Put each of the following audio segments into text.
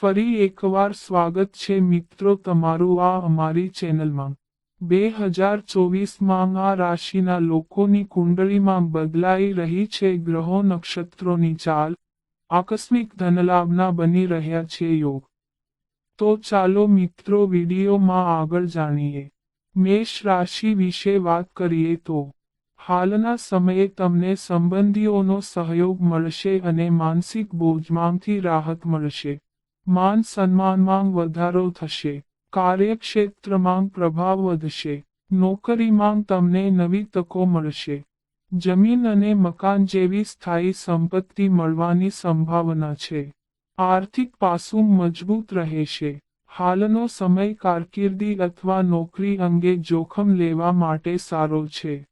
ફરી એકવાર સ્વાગત છે મિત્રો તમારું આ અમારી ચેનલમાં. બે હજાર ચોવીસમાં આ રાશિના લોકોની કુંડળીમાં બદલાઈ રહી છે, ગ્રહો નક્ષત્રોની ચાલ, આકસ્મિક ધનલાભના બની રહ્યા છે, યોગ. તો ચાલો મિત્રો વિડીયોમાં આગળ જાણીએ. મેષ રાશિ વિશે વાત કરીએ તો, હાલના સમયે તમને સંબંધીઓનો સહયોગ મળશે અને માનસિક બોજમાંથી રાહત મળશે. માન સન્માનમાં વધારો થશે કાર્યક્ષેત્રમાં પ્રભાવ વધશે નોકરીમાં તમને નવી તકો મળશે. જમીન અને મકાન જેવી સ્થાયી સંપત્તિ મળવાની સંભાવના છે. આર્થિક પાસું મજબૂત રહેશે. હાલનો સમય કારકિર્દી અથવા નોકરી અંગે જોખમ લેવા માટે સારો છે.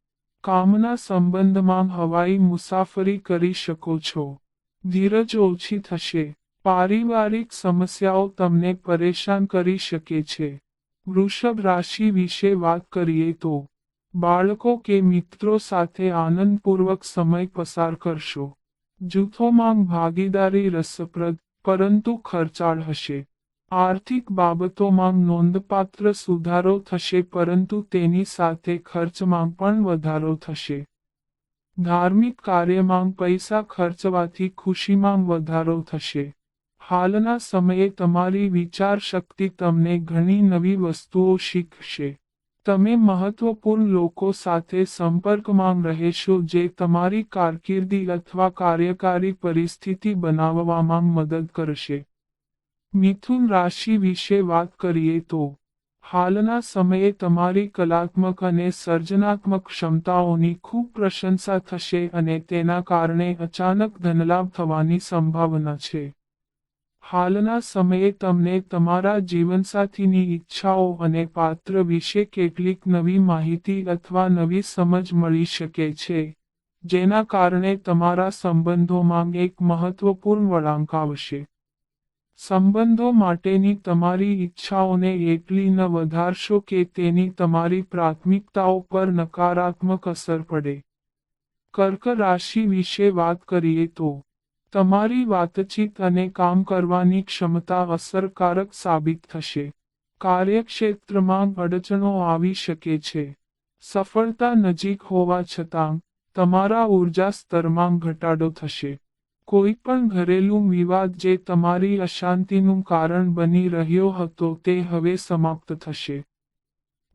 કામના સંબંધમાં હવાઈ મુસાફરી કરી શકો છો. ધીરજ ઓછી થશે. પારિવારિક સમસ્યાઓ તમને પરેશાન કરી શકે છે. વૃષભ રાશિ વિશે વાત કરીએ તો, બાળકો કે મિત્રો સાથે આનંદપૂર્વક સમય પસાર કરશો. જૂથોમાં ભાગીદારી રસપ્રદ, પરંતુ ખર્ચાળ હશે. આર્થિક બાબતોમાં નોંધપાત્ર સુધારો થશે, પરંતુ તેની સાથે ખર્ચમાં પણ વધારો થશે. ધાર્મિક કાર્યમાં પૈસા ખર્ચવાથી ખુશીમાં વધારો થશે. હાલના સમયે તમારી વિચાર શક્તિ તમને ઘણી નવી વસ્તુઓ શીખશે. તમે મહત્વપૂર્ણ લોકો સાથે સંપર્કમાં રહેશો જે તમારી કારકિર્દી અથવા કાર્યકારી પરિસ્થિતિ બનાવવામાં મદદ કરશે. મિથુન રાશિ વિશે વાત કરીએ તો, હાલના સમયે તમારી કલાત્મક અને સર્જનાત્મક ક્ષમતાઓની ખૂબ પ્રશંસા થશે અને તેના કારણે અચાનક ધનલાભ થવાની સંભાવના છે. હાલના સમયે તમને તમારા જીવનસાથીની ઈચ્છાઓ અને પાત્ર વિશે કેટલીક નવી માહિતી અથવા નવી સમજ મળી શકે છે, જેના કારણે તમારા સંબંધોમાં એક મહત્વપૂર્ણ વળાંક આવશે. સંબંધો માટેની તમારી ઈચ્છાઓને એટલી ન વધારશો કે તેની તમારી પ્રાથમિકતાઓ પર નકારાત્મક અસર પડે. કર્ક રાશિ વિશે વાત કરીએ તો તમારી વાતચીત અને કામ કરવાની ક્ષમતા અસરકારક સાબિત થશે. કાર્યક્ષેત્રમાં અડચણો આવી શકે છે. સફળતા નજીક હોવા છતાં, તમારા ઊર્જા સ્તરમાં ઘટાડો થશે. કોઈ પણ ઘરેલું વિવાદ જે તમારી અશાંતિનું કારણ બની રહ્યો હતો તે હવે સમાપ્ત થશે.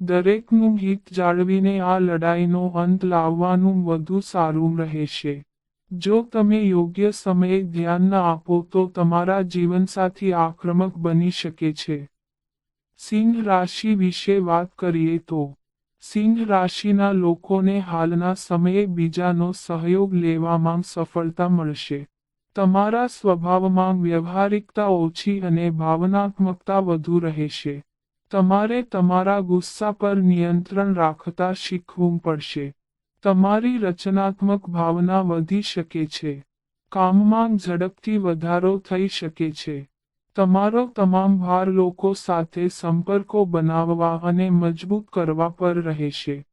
દરેકનું હિત જાળવીને આ લડાઈનો અંત લાવવાનું વધુ સારું રહેશે. જો તમે યોગ્ય સમયે ધ્યાન ન આપો તો તમારા જીવનસાથી આક્રમક બની શકે છે. સિંહ રાશિ વિશે વાત કરીએ તો, સિંહ રાશિના લોકોને હાલના સમયે બીજાનો સહયોગ લેવામાં સફળતા મળશે. તમારા સ્વભાવમાં વ્યવહારિકતા ઓછી અને ભાવનાત્મકતા વધુ રહેશે. તમારે તમારા ગુસ્સા પર નિયંત્રણ રાખતા શીખવું પડશે. તમારી રચનાત્મક ભાવના વધી શકે છે. કામમાં ઝડપથી વધારો થઈ શકે છે. તમારો તમામ ભાર લોકો સાથે સંપર્કો બનાવવા અને મજબૂત કરવા પર રહેશે.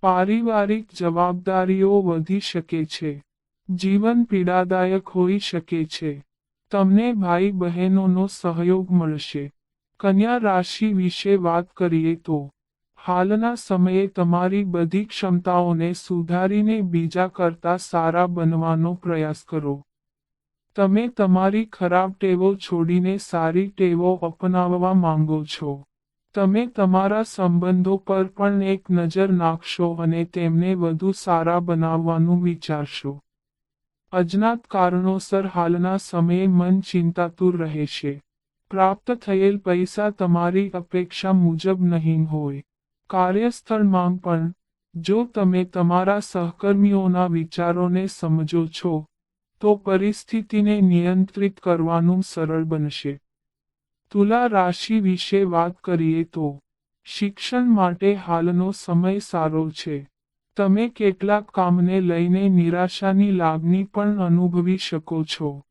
પારિવારિક જવાબદારીઓ વધી શકે છે. જીવન પીડાદાયક હોઈ શકે છે. તમને ભાઈ બહેનોનો સહયોગ મળશે. કન્યા રાશિ વિશે વાત કરીએ તો હાલના સમયે તમારી બધી ક્ષમતાઓને સુધારીને બીજા કરતા સારા બનવાનો પ્રયાસ કરો. તમે તમારી ખરાબ ટેવો છોડીને સારી ટેવો અપનાવવા માંગો છો. તમે તમારા સંબંધો પર પણ એક નજર નાખશો અને તેમને વધુ સારા બનાવવાનું વિચારશો. અજ્ઞાત કારણોસર હાલના સમયે મન ચિંતાતુર રહેશે. પ્રાપ્ત થયેલ પૈસા તમારી અપેક્ષા મુજબ નહીં હોય. કાર્યસ્થળમાં પણ, જો તમે તમારા સહકર્મીઓના વિચારોને સમજો છો, તો પરિસ્થિતિને નિયંત્રિત કરવાનું સરળ બનશે. તુલા રાશિ વિશે વાત કરીએ તો, શિક્ષણ માટે હાલનો સમય સારો છે. તમે કેટલાક કામને લઈને નિરાશાની લાગણી પણ અનુભવી શકો છો.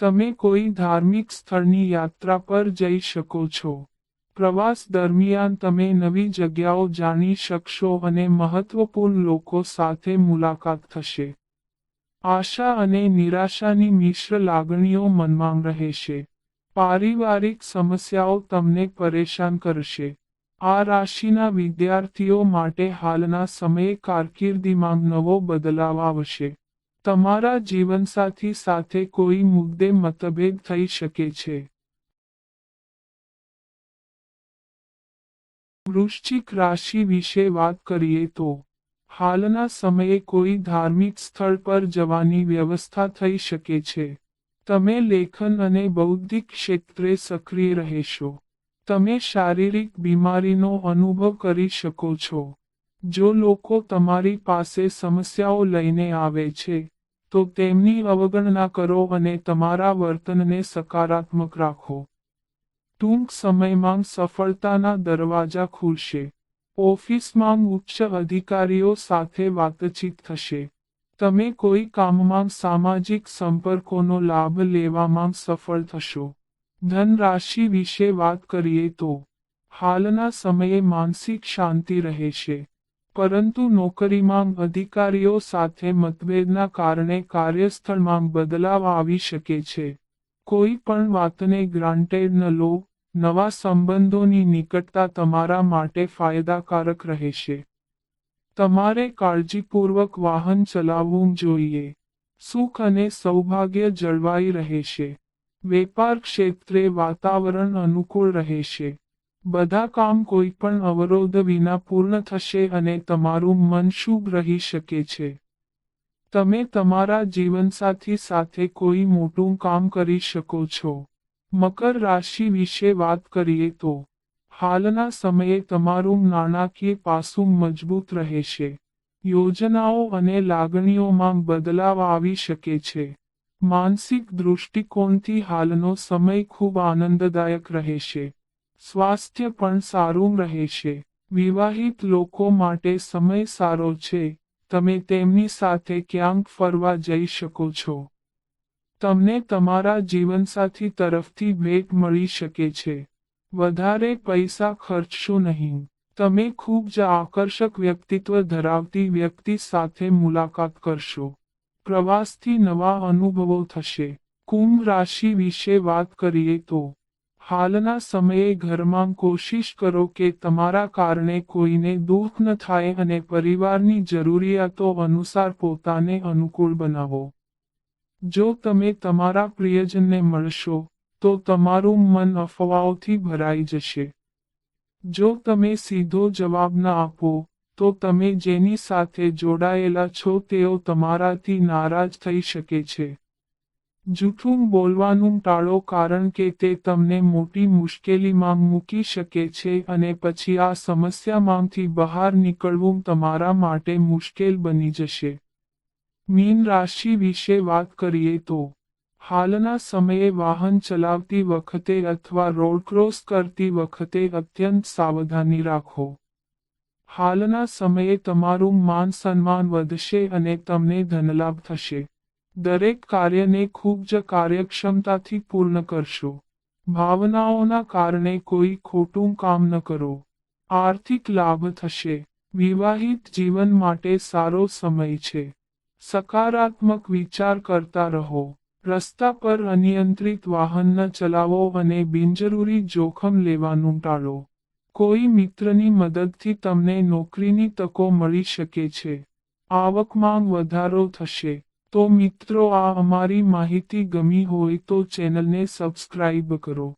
તમે કોઈ ધાર્મિક સ્થળની યાત્રા પર જઈ શકો છો. પ્રવાસ દરમિયાન તમે નવી જગ્યાઓ જાણી શકશો અને મહત્વપૂર્ણ લોકો સાથે મુલાકાત થશે. આશા અને નિરાશાની મિશ્ર લાગણીઓ મનમાં રહેશે. પારિવારિક સમસ્યાઓ તમને પરેશાન કરશે. આ રાશિના વિદ્યાર્થીઓ માટે હાલના સમયે કારકિર્દીમાં નવો બદલાવ આવશે. તમારા જીવનસાથી સાથે કોઈ મુદ્દે મતભેદ થઈ શકે છે. વૃશ્ચિક રાશિ વિશે વાત કરીએ તો, હાલના સમયે કોઈ ધાર્મિક સ્થળ પર જવાની વ્યવસ્થા થઈ શકે છે. તમે લેખન અને બૌદ્ધિક ક્ષેત્રે સક્રિય રહેશો. તમે શારીરિક બીમારીનો અનુભવ કરી શકો છો. જો લોકો તમારી પાસે સમસ્યાઓ લઈને આવે છે, તો તેમની અવગણના કરો અને તમારા વર્તનને સકારાત્મક રાખો. ટૂંક સમયમાં સફળતાના દરવાજા ખુલશે. ઓફિસમાં ઉચ્ચ અધિકારીઓ સાથે વાતચીત થશે. તમે કોઈ કામમાં સામાજિક સંપર્કોનો લાભ લેવામાં સફળ થશો. ધન રાશિ વિશે વાત કરીએ તો, હાલના સમયે માનસિક શાંતિ રહેશે. પરંતુ નોકરીમાં અધિકારીઓ સાથે મતભેદના કારણે કાર્યસ્થળમાં બદલાવ આવી શકે છે. કોઈ પણ વાતને ગ્રાન્ટેડ ન લો. નવા સંબંધોની નિકટતા તમારા માટે ફાયદાકારક રહેશે. તમારે કાળજીપૂર્વક વાહન ચલાવવું જોઈએ. સુખ અને સૌભાગ્ય જળવાઈ રહેશે. વેપાર ક્ષેત્રે વાતાવરણ અનુકૂળ રહેશે. બધા કામ કોઈ પણ અવરોધ વિના પૂર્ણ થશે અને તમારું મન શુભ રહી શકે છે. તમે તમારા જીવનસાથી સાથે કોઈ મોટું કામ કરી શકો છો. મકર રાશિ વિશે વાત કરીએ તો, હાલના સમયે તમારું નાણાકીય પાસું મજબૂત રહેશે. યોજનાઓ અને લાગણીઓમાં બદલાવ આવી શકે છે. માનસિક દૃષ્ટિકોણથી હાલનો સમય ખૂબ આનંદદાયક રહેશે. સ્વાસ્થ્ય પણ સારું રહેશે. વિવાહિત લોકો માટે સમય સારો છે. તમે તેમની સાથે ક્યાંક ફરવા જઈ શકો છો. તમને તમારા જીવનસાથી તરફથી ભેટ મળી શકે છે. વધારે પૈસા ખર્ચશો નહીં. તમે ખૂબ જ આકર્ષક વ્યક્તિત્વ ધરાવતી વ્યક્તિ સાથે મુલાકાત કરશો. પ્રવાસથી નવા અનુભવો થશે. કુંભ રાશિ વિશે વાત કરીએ તો, હાલના સમયે ઘરમાં કોશિશ કરો કે તમારા કારણે કોઈને દુઃખ ન થાય અને પરિવારની જરૂરિયાતો અનુસાર પોતાને અનુકૂળ બનાવો. જો તમે તમારા પ્રિયજનને મળશો, તો તમારું મન અફવાઓથી ભરાઈ જશે. જો તમે સીધો જવાબ ન આપો, તો તમે જેની સાથે જોડાયેલા છો તેઓ તમારાથી નારાજ થઈ શકે છે. જૂઠું બોલવાનું ટાળો કારણ કે તે તમને મોટી મુશ્કેલીમાં મૂકી શકે છે અને પછી આ સમસ્યામાંથી બહાર નીકળવું તમારા માટે મુશ્કેલ બની જશે. મીન રાશિ વિશે વાત કરીએ તો, હાલના સમયે વાહન ચલાવતી વખતે અથવા રોડ ક્રોસ કરતી વખતે અત્યંત સાવધાની રાખો. હાલના સમયે તમારું માન સન્માન વધશે અને તમને ધનલાભ થશે. દરેક કાર્યને ખૂબ જ કાર્યક્ષમતાથી પૂર્ણ કરશો. ભાવનાઓના કારણે કોઈ ખોટું કામ ન કરો. આર્થિક લાભ થશે. વિવાહિત જીવન માટે સારો સમય છે. સકારાત્મક વિચાર કરતા રહો. રસ્તા પર અનિયંત્રિત વાહન ન ચલાવો અને બિનજરૂરી જોખમ લેવાનું ટાળો. કોઈ મિત્રની મદદથી તમને નોકરીની તકો મળી શકે છે. આવકમાં વધારો થશે. તો મિત્રો, આ અમારી માહિતી ગમી હોય તો ચેનલને સબસ્ક્રાઇબ કરો.